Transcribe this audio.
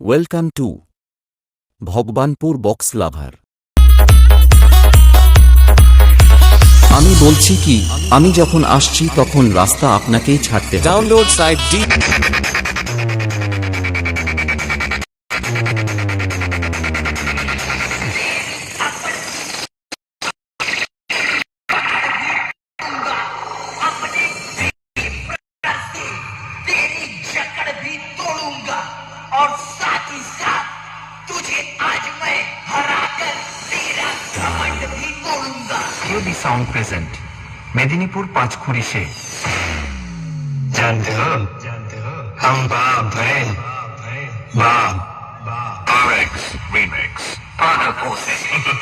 Welcome to Bhagwanpur box lover আমি বলছি কি আমি যখন আসছি তখন রাস্তা আপনাকেই ছাড়তে ডাউনলোড সাইট ডি बाकी साथ तुझे आज मैं हराकर तेरा घमंड भी तोड़ूँगा। योगी साउंड प्रेजेंट मेदिनीपुर पांचखुड़ी से। जानते हो हम बाप हैं बाप बाप रिमिक्स पाठकों से।